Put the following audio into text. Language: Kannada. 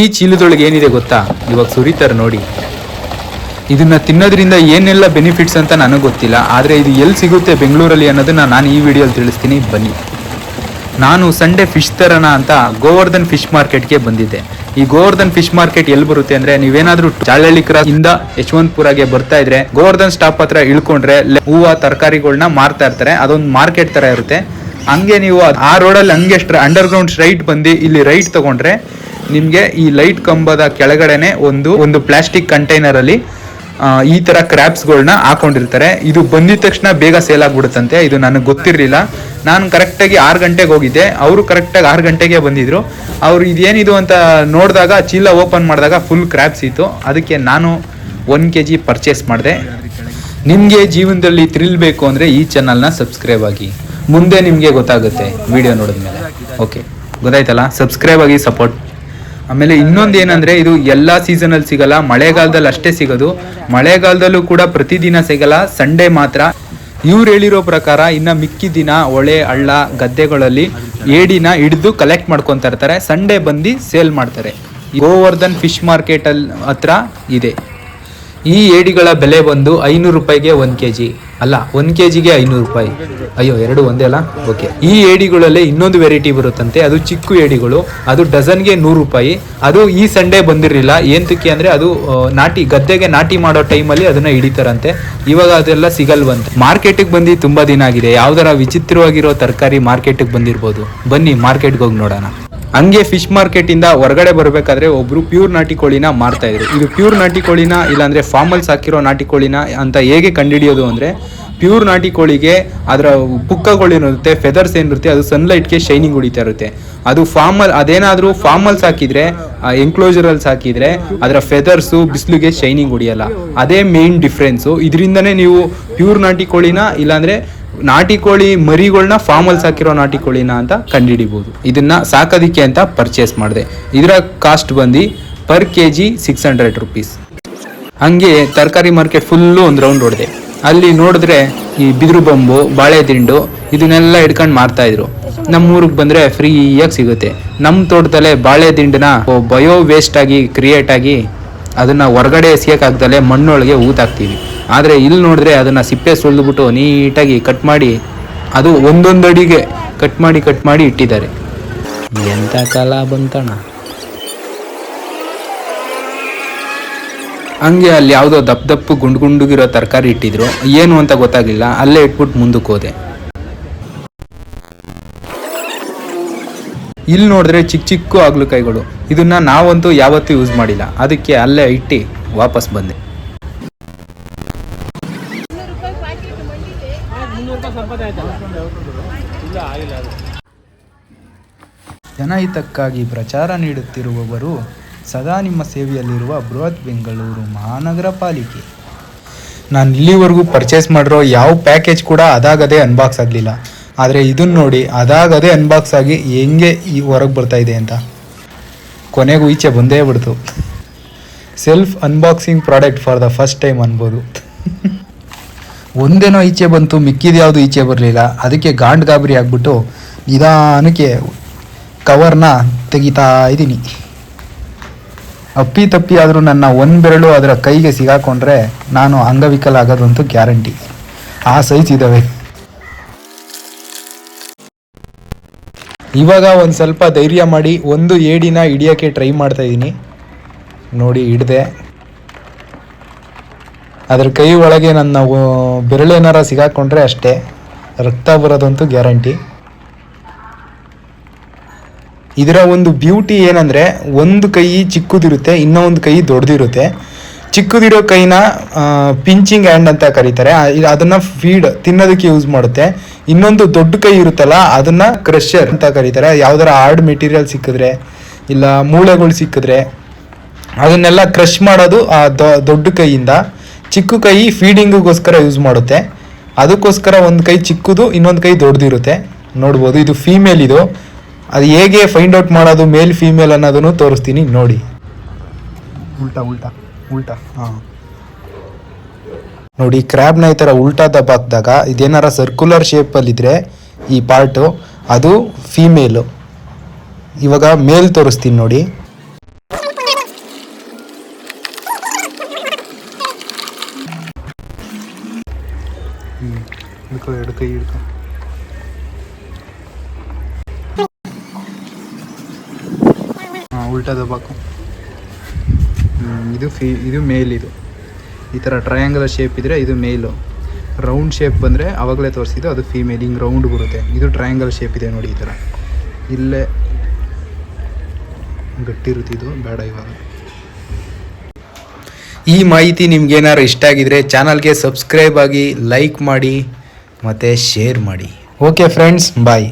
ಈ ಚೀಲದೊಳಗೆ ಏನಿದೆ ಗೊತ್ತಾ? ಇವಾಗ ಸುರಿತಾರೆ ನೋಡಿ. ಇದನ್ನ ತಿನ್ನೋದ್ರಿಂದ ಏನೆಲ್ಲ ಬೆನಿಫಿಟ್ಸ್ ಅಂತ ನನಗೆ ಗೊತ್ತಿಲ್ಲ. ಆದರೆ ಇದು ಎಲ್ಲಿ ಸಿಗುತ್ತೆ ಬೆಂಗಳೂರಲ್ಲಿ ಅನ್ನೋದನ್ನ ನಾನು ಈ ವಿಡಿಯೋಲಿ ತಿಳಿಸ್ತೀನಿ. ಬನ್ನಿ. ನಾನು ಸಂಡೇ ಫಿಶ್ ತರೋಣ ಅಂತ ಗೋವರ್ಧನ್ ಫಿಶ್ ಮಾರ್ಕೆಟ್ಗೆ ಬಂದಿದ್ದೆ. ಈ ಗೋವರ್ಧನ್ ಫಿಶ್ ಮಾರ್ಕೆಟ್ ಎಲ್ಲಿ ಬರುತ್ತೆ ಅಂದ್ರೆ ನೀವೇನಾದ್ರೂ ಕ್ರಾಸ್ ಇಂದ ಯಶವಂತಪುರಗೆ ಬರ್ತಾ ಇದ್ರೆ ಗೋವರ್ಧನ್ ಸ್ಟಾಪ್ ಹತ್ರ ಇಳ್ಕೊಂಡ್ರೆ ಹೂವು ತರಕಾರಿಗಳನ್ನ ಮಾರ್ತಾ ಇರ್ತಾರೆ. ಅದೊಂದು ಮಾರ್ಕೆಟ್ ತರ ಇರುತ್ತೆ. ಹಂಗೆ ನೀವು ಆ ರೋಡಲ್ಲಿ ಹಂಗೆ ಅಂಡರ್ ಗ್ರೌಂಡ್ ಸ್ಟ್ರೈಟ್ ಬಂದು ಇಲ್ಲಿ ರೈಟ್ ತಗೊಂಡ್ರೆ ನಿಮ್ಗೆ ಈ ಲೈಟ್ ಕಂಬದ ಕೆಳಗಡೆನೆ ಒಂದು ಒಂದು ಪ್ಲಾಸ್ಟಿಕ್ ಕಂಟೈನರ್ ಅಲ್ಲಿ ಈ ತರ ಕ್ರ್ಯಾಪ್ಸ್ಗಳನ್ನ ಹಾಕೊಂಡಿರ್ತಾರೆ. ಇದು ಬಂದಿದ ತಕ್ಷಣ ಬೇಗ ಸೇಲ್ ಆಗ್ಬಿಡುತ್ತಂತೆ. ಇದು ನನಗೆ ಗೊತ್ತಿರಲಿಲ್ಲ. ನಾನು ಕರೆಕ್ಟಾಗಿ ಆರು ಗಂಟೆಗೆ ಹೋಗಿದ್ದೆ. ಅವರು ಕರೆಕ್ಟಾಗಿ ಆರು ಗಂಟೆಗೆ ಬಂದಿದ್ರು. ಅವ್ರು ಇದೇನಿದು ಅಂತ ನೋಡಿದಾಗ, ಚೀಲ ಓಪನ್ ಮಾಡಿದಾಗ ಫುಲ್ ಕ್ರಾಪ್ಸ್ ಇತ್ತು. ಅದಕ್ಕೆ ನಾನು ಒನ್ ಕೆ ಜಿ ಪರ್ಚೇಸ್ ಮಾಡಿದೆ. ನಿಮಗೆ ಜೀವನದಲ್ಲಿ ಥ್ರಿಲ್ ಬೇಕು ಅಂದರೆ ಈ ಚಾನಲ್ನ ಸಬ್ಸ್ಕ್ರೈಬ್ ಆಗಿ. ಮುಂದೆ ನಿಮಗೆ ಗೊತ್ತಾಗುತ್ತೆ. ವಿಡಿಯೋ ನೋಡಿದ್ಮೇಲೆ. ಓಕೆ ಗೊತ್ತಾಯ್ತಲ್ಲ? ಸಬ್ಸ್ಕ್ರೈಬ್ ಆಗಿ ಸಪೋರ್ಟ್ ಆಮೇಲೆ ಇನ್ನೊಂದು ಏನಂದ್ರೆ ಇದು ಎಲ್ಲಾ ಸೀಸನ್ ಅಲ್ಲಿ ಸಿಗಲ್ಲ, ಮಳೆಗಾಲದಲ್ಲಿ ಅಷ್ಟೇ ಸಿಗೋದು. ಮಳೆಗಾಲದಲ್ಲೂ ಕೂಡ ಪ್ರತಿದಿನ ಸಿಗಲ್ಲ ಸಂಡೇ ಮಾತ್ರ. ಇವ್ರು ಹೇಳಿರೋ ಪ್ರಕಾರ ಇನ್ನ ಮಿಕ್ಕಿದಿನ ಹೊಳೆ ಹಳ್ಳ, ಗದ್ದೆಗಳಲ್ಲಿ ಏಡಿನ ಹಿಡಿದು ಕಲೆಕ್ಟ್ ಮಾಡ್ಕೊಂತ ಇರ್ತಾರೆ. ಸಂಡೇ ಬಂದು ಸೇಲ್ ಮಾಡ್ತಾರೆ. ಗೋವರ್ಧನ್ ಫಿಶ್ ಮಾರ್ಕೆಟ್ ಅಲ್ಲಿ ಹತ್ರ ಇದೆ. ಈ ಏಡಿಗಳ ಬೆಲೆ ಬಂದು ಐನೂರು ರೂಪಾಯಿಗೆ ಒಂದು ಕೆ ಜಿ ಅಲ್ಲ, ಒಂದು ಕೆ ಜಿಗೆ ಐನೂರು ರೂಪಾಯಿ. ಅಯ್ಯೋ, ಎರಡು ಒಂದೇ ಅಲ್ಲ? ಓಕೆ ಈ ಏಡಿಗಳಲ್ಲೇ ಇನ್ನೊಂದು ವೆರೈಟಿ ಬರುತ್ತಂತೆ. ಅದು ಚಿಕ್ಕ ಏಡಿಗಳು. ಅದು ಡಜನ್ಗೆ ನೂರು ರೂಪಾಯಿ. ಅದು ಈ ಸಂಡೇ ಬಂದಿರಲಿಲ್ಲ. ಏಂತಕ್ಕೆ ಅಂದರೆ ಅದು ನಾಟಿ, ಗದ್ದೆಗೆ ನಾಟಿ ಮಾಡೋ ಟೈಮಲ್ಲಿ ಅದನ್ನ ಹಿಡಿತಾರಂತೆ. ಇವಾಗ ಅದೆಲ್ಲ ಸಿಗಲ್ವಂತೆ. ಮಾರ್ಕೆಟಿಗೆ ಬಂದು ತುಂಬ ದಿನ ಆಗಿದೆ. ಯಾವ್ದಾರ ವಿಚಿತ್ರವಾಗಿರೋ ತರಕಾರಿ ಮಾರ್ಕೆಟಿಗೆ ಬಂದಿರ್ಬೋದು. ಬನ್ನಿ ಮಾರ್ಕೆಟ್ಗೆ ಹೋಗಿ ನೋಡೋಣ. ಹಂಗೆ ಫಿಶ್ ಮಾರ್ಕೆಟ್ ಇಂದ ಹೊರಗಡೆ ಬರಬೇಕಾದ್ರೆ ಒಬ್ರು ಪ್ಯೂರ್ ನಾಟಿ ಕೋಳಿನ ಮಾರ್ತಾ ಇದ್ರು. ಇದು ಪ್ಯೂರ್ ನಾಟಿ ಕೋಳಿನ ಇಲ್ಲಾಂದ್ರೆ ಫಾರ್ಮಲ್ಸ್ ಹಾಕಿರೋ ನಾಟಿ ಕೋಳಿನ ಅಂತ ಹೇಗೆ ಕಂಡುಹಿಡಿಯೋದು ಅಂದ್ರೆ ಪ್ಯೂರ್ ನಾಟಿ ಕೋಳಿಗೆ ಅದರ ಪುಕ್ಕಗಳಿರುತ್ತೆ ಫೆದರ್ಸ್ ಏನಿರುತ್ತೆ, ಅದು ಸನ್ಲೈಟ್ಗೆ ಶೈನಿಂಗ್ ಹೊಡಿತಾ ಇರುತ್ತೆ. ಅದು ಫಾರ್ಮಲ್ ಅದೇನಾದರೂ ಫಾರ್ಮಲ್ಸ್ ಹಾಕಿದ್ರೆ ಎನ್ಕ್ಲೋಜರಲ್ಸ್ ಹಾಕಿದ್ರೆ ಅದರ ಫೆದರ್ಸು ಬಿಸಿಲಿಗೆ ಶೈನಿಂಗ್ ಹೊಡಿಯಲ್ಲ. ಅದೇ ಮೇನ್ ಡಿಫ್ರೆನ್ಸು ಇದರಿಂದನೇ ನೀವು ಪ್ಯೂರ್ ನಾಟಿ ಕೋಳಿನ ಇಲ್ಲಾಂದ್ರೆ ನಾಟಿ ಕೋಳಿ ಮರಿಗಳನ್ನ ಫಾರ್ಮಲ್ಸ್ ಹಾಕಿರೋ ನಾಟಿ ಕೋಳಿನ ಅಂತ ಕಂಡುಹಿಡಿಬಹುದು ಇದನ್ನ ಸಾಕೋದಿಕ್ಕೆ ಅಂತ ಪರ್ಚೇಸ್ ಮಾಡಿದೆ. ಇದರ ಕಾಸ್ಟ್ ಬಂದು per K G six hundred rupees ಹಂಗೆ ತರಕಾರಿ ಮಾರ್ಕೆಟ್ ಫುಲ್ಲು ಒಂದು ರೌಂಡ್ ಹೊಡೆದೆ. ಅಲ್ಲಿ ನೋಡಿದ್ರೆ ಈ ಬಿದಿರು ಬೊಂಬು, ಬಾಳೆ ದಿಂಡು ಇದನ್ನೆಲ್ಲ ಹಿಡ್ಕೊಂಡು ಮಾರ್ತಾ ಇದ್ರು. ನಮ್ಮೂರಿಗೆ ಬಂದ್ರೆ ಫ್ರೀಯಾಗಿ ಸಿಗುತ್ತೆ. ನಮ್ಮ ತೋಟದಲ್ಲೇ ಬಾಳೆ ದಿಂಡನ್ನ ಬಯೋ ವೇಸ್ಟ್ ಆಗಿ ಕ್ರಿಯೇಟ್ ಆಗಿ ಅದನ್ನ ಹೊರಗಡೆ ಎಸಿಯಕ್ಕಾಗ್ದಲೆ ಮಣ್ಣೊಳಗೆ ಊತಾಕ್ತೀವಿ ಆದರೆ ಇಲ್ಲಿ ನೋಡಿದ್ರೆ ಅದನ್ನು ಸಿಪ್ಪೆ ಸುಳಿದುಬಿಟ್ಟು ನೀಟಾಗಿ ಕಟ್ ಮಾಡಿ, ಅದು ಒಂದೊಂದು ಅಡಿಗೆ ಕಟ್ ಮಾಡಿ ಕಟ್ ಮಾಡಿ ಇಟ್ಟಿದ್ದಾರೆ. ಎಂಥ ಕಾಲ ಬಂತಣ ಹಂಗೆ ಅಲ್ಲಿ ಯಾವುದೋ ದಪ್ಪ ದಪ್ಪ ಗುಂಡು ಗುಂಡುಗಿರೋ ತರಕಾರಿ ಇಟ್ಟಿದ್ರು. ಏನು ಅಂತ ಗೊತ್ತಾಗಿಲ್ಲ ಅಲ್ಲೇ ಇಟ್ಬಿಟ್ಟು ಮುಂದಕ್ಕೆ ಹೋದೆ. ಇಲ್ಲಿ ನೋಡಿದ್ರೆ ಚಿಕ್ಕ ಚಿಕ್ಕ ಆಗ್ಲಕಾಯಿಗಳು. ಇದನ್ನ ನಾವಂತೂ ಯಾವತ್ತೂ ಯೂಸ್ ಮಾಡಿಲ್ಲ. ಅದಕ್ಕೆ ಅಲ್ಲೇ ಇಟ್ಟು ವಾಪಸ್ ಬಂದೆ. ಜನಹಿತಕ್ಕಾಗಿ ಪ್ರಚಾರ ನೀಡುತ್ತಿರುವವರು ಸದಾ ನಿಮ್ಮ ಸೇವೆಯಲ್ಲಿರುವ ಬೃಹತ್ ಬೆಂಗಳೂರು ಮಹಾನಗರ ಪಾಲಿಕೆ. ನಾನು ಇಲ್ಲಿವರೆಗೂ ಪರ್ಚೇಸ್ ಮಾಡಿರೋ ಯಾವ ಪ್ಯಾಕೇಜ್ ಕೂಡ ಅದಾಗದೇ ಅನ್ಬಾಕ್ಸ್ ಆಗಲಿಲ್ಲ. ಆದರೆ ಇದನ್ನು ನೋಡಿ ಅದಾಗದೇ ಅನ್ಬಾಕ್ಸ್ ಆಗಿ ಹೆಂಗೆ ಈ ಹೊರಗೆ ಬರ್ತಾ ಇದೆ ಅಂತ. ಕೊನೆಗೂ ಈಚೆ ಬಂದೇ ಬಿಡ್ತು. Self unboxing product for the first time ಅನ್ಬೋದು. ಒಂದೇನೋ ಈಚೆ ಬಂತು, ಮಿಕ್ಕಿದ ಯಾವುದು ಈಚೆ ಬರಲಿಲ್ಲ. ಅದಕ್ಕೆ ಗಾಂಡ್ ಗಾಬರಿ ಆಗಿಬಿಟ್ಟು ನಿಧಾನಕ್ಕೆ ಕವರ್ನ ತೆಗಿತಾ ಇದ್ದೀನಿ. ಅಪ್ಪಿ ತಪ್ಪಿ ಆದರೂ ನನ್ನ ಒಂದು ಬೆರಳು ಅದರ ಕೈಗೆ ಸಿಗಾಕೊಂಡ್ರೆ ನಾನು ಅಂಗವಿಕಲ ಆಗೋದಂತೂ ಗ್ಯಾರಂಟಿ. ಆ ಸೈಜ್ ಇದ್ದಾವೆ ಇವಾಗ ಒಂದು ಸ್ವಲ್ಪ ಧೈರ್ಯ ಮಾಡಿ, ಒಂದು ಏಡಿನ ಹಿಡಿಯೋಕ್ಕೆ ಟ್ರೈ ಮಾಡ್ತಾ ಇದ್ದೀನಿ. ನೋಡಿ, ಹಿಡ್ದೆ. ಅದ್ರ ಕೈ ಒಳಗೆ ನನ್ನ ಬೆರಳು ಬೆರಳೇನಾರ ಸಿಗಾಕೊಂಡ್ರೆ ಅಷ್ಟೇ. ರಕ್ತ ಬರೋದಂತೂ ಗ್ಯಾರಂಟಿ. ಇದರ ಒಂದು ಬ್ಯೂಟಿ ಏನಂದ್ರೆ, ಒಂದು ಕೈ ಚಿಕ್ಕದಿರುತ್ತೆ, ಇನ್ನೊಂದು ಕೈ ದೊಡ್ಡದಿರುತ್ತೆ. ಚಿಕ್ಕದಿರೋ ಕೈನ ಪಿಂಚಿಂಗ್ ಹ್ಯಾಂಡ್ ಅಂತ ಕರೀತಾರೆ. ಅದನ್ನು ಫೀಡ್, ತಿನ್ನೋದಕ್ಕೆ ಯೂಸ್ ಮಾಡುತ್ತೆ. ಇನ್ನೊಂದು ದೊಡ್ಡ ಕೈ ಇರುತ್ತಲ್ಲ, ಅದನ್ನ ಕ್ರಷರ್ ಅಂತ ಕರೀತಾರೆ. ಯಾವ್ದಾರ ಹಾರ್ಡ್ ಮೆಟೀರಿಯಲ್ ಸಿಕ್ಕಿದ್ರೆ, ಇಲ್ಲ ಮೂಳೆಗಳು ಸಿಕ್ಕಿದ್ರೆ, ಅದನ್ನೆಲ್ಲ ಕ್ರಷ್ ಮಾಡೋದು ಆ ದೊಡ್ಡ ಕೈಯಿಂದ. ಚಿಕ್ಕ ಕೈ ಫೀಡಿಂಗಿಗೋಸ್ಕರ ಯೂಸ್ ಮಾಡುತ್ತೆ. ಅದಕ್ಕೋಸ್ಕರ ಒಂದು ಕೈ ಚಿಕ್ಕದು ಇನ್ನೊಂದು ಕೈ ದೊಡ್ಡದಿರುತ್ತೆ. ನೋಡ್ಬೋದು ಇದು ಫೀಮೇಲ್ ಇದು. ಅದು ಹೇಗೆ ಫೈಂಡ್ ಔಟ್ ಮಾಡೋದು ಮೇಲ್ ಫೀಮೇಲ್ ಅನ್ನೋದನ್ನು ತೋರಿಸ್ತೀನಿ ನೋಡಿ. ಉಲ್ಟಾ ಉಲ್ಟಾ ಉಲ್ಟಾ ಹಾಂ. ನೋಡಿ ಕ್ರ್ಯಾಬ್ನ ಈ ಥರ ಉಲ್ಟಾ ದಬ್ಬಾಕಿದಾಗ ಇದೇನಾರ ಸರ್ಕ್ಯುಲರ್ ಶೇಪಲ್ಲಿದ್ದರೆ ಈ ಪಾರ್ಟು ಅದು ಫೀಮೇಲು ಇವಾಗ ಮೇಲ್ ತೋರಿಸ್ತೀನಿ ನೋಡಿ. ಹಿಡ್ಕೊ ಎರಡು ಕೈ ಹಿಡ್ಕೊ. ಹಾಂ ಉಲ್ಟಾ ದಬ್ಬಾಕು ಹ್ಮ್, ಇದು ಫೀ ಇದು ಮೇಲ್ ಇದು. ಈ ಥರ ಟ್ರಯಾಂಗಲ್ ಶೇಪ್ ಇದ್ದರೆ ಇದು ಮೇಲು. ರೌಂಡ್ ಶೇಪ್ ಬಂದರೆ ಆವಾಗಲೇ ತೋರಿಸಿದ್ದು ಅದು ಫೀಮೇಲ್ ಹಿಂಗೆ ರೌಂಡ್ ಬರುತ್ತೆ. ಇದು ಟ್ರಯಾಂಗಲ್ ಶೇಪ್ ಇದೆ ನೋಡಿ ಈ ಥರ ಇಲ್ಲೇ. ಗಟ್ಟಿರುತ್ತೆ ಇದು. ಬೇಡ ಇವಾಗ. ಈ ಮಾಹಿತಿ ನಿಮ್ಗೇನಾದ್ರು ಇಷ್ಟ ಆಗಿದ್ರೆ ಚಾನಲ್ಗೆ ಸಬ್ಸ್ಕ್ರೈಬ್ ಆಗಿ ಲೈಕ್ ಮಾಡಿ ಮತ್ತು ಶೇರ್ ಮಾಡಿ. Okay friends bye